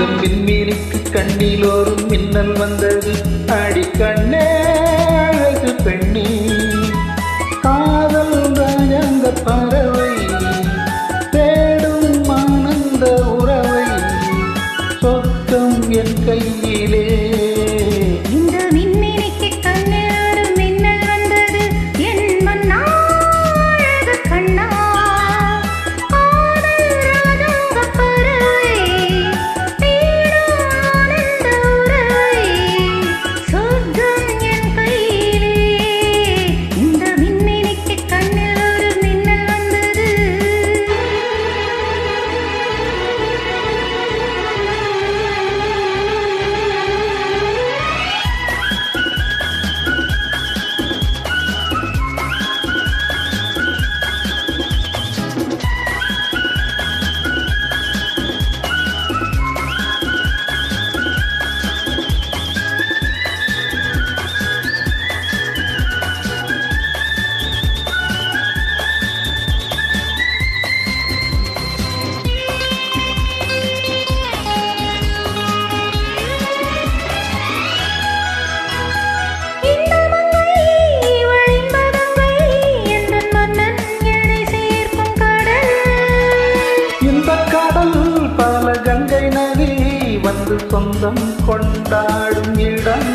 அங்கும் விண்மீனுக்கு கண்ணிலோரும் மின்னல் வந்தது. அடிக்கண்ணே அழகு பெண்ணே. சொந்தம் கொண்டாடும் இடம்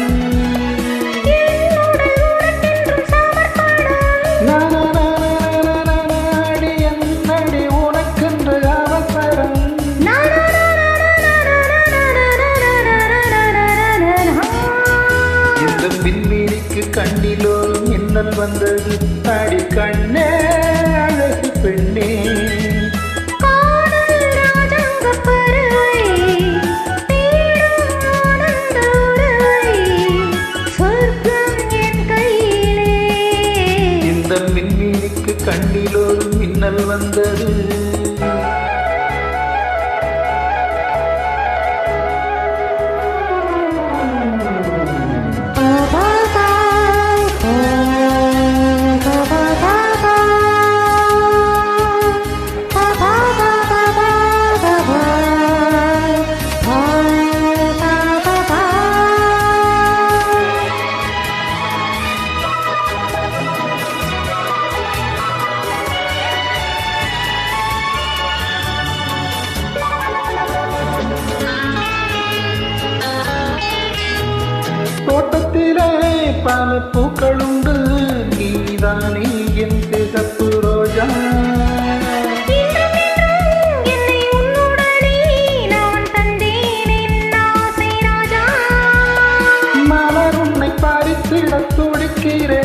கண்ணிலோ மின்னல் வந்தது அடி கண்ணே பல பூக்களுண்டு நீதானே என் சிகப்பு ரோஜா. மலர் உன்னை பாடித்திட துடிக்கிறேன்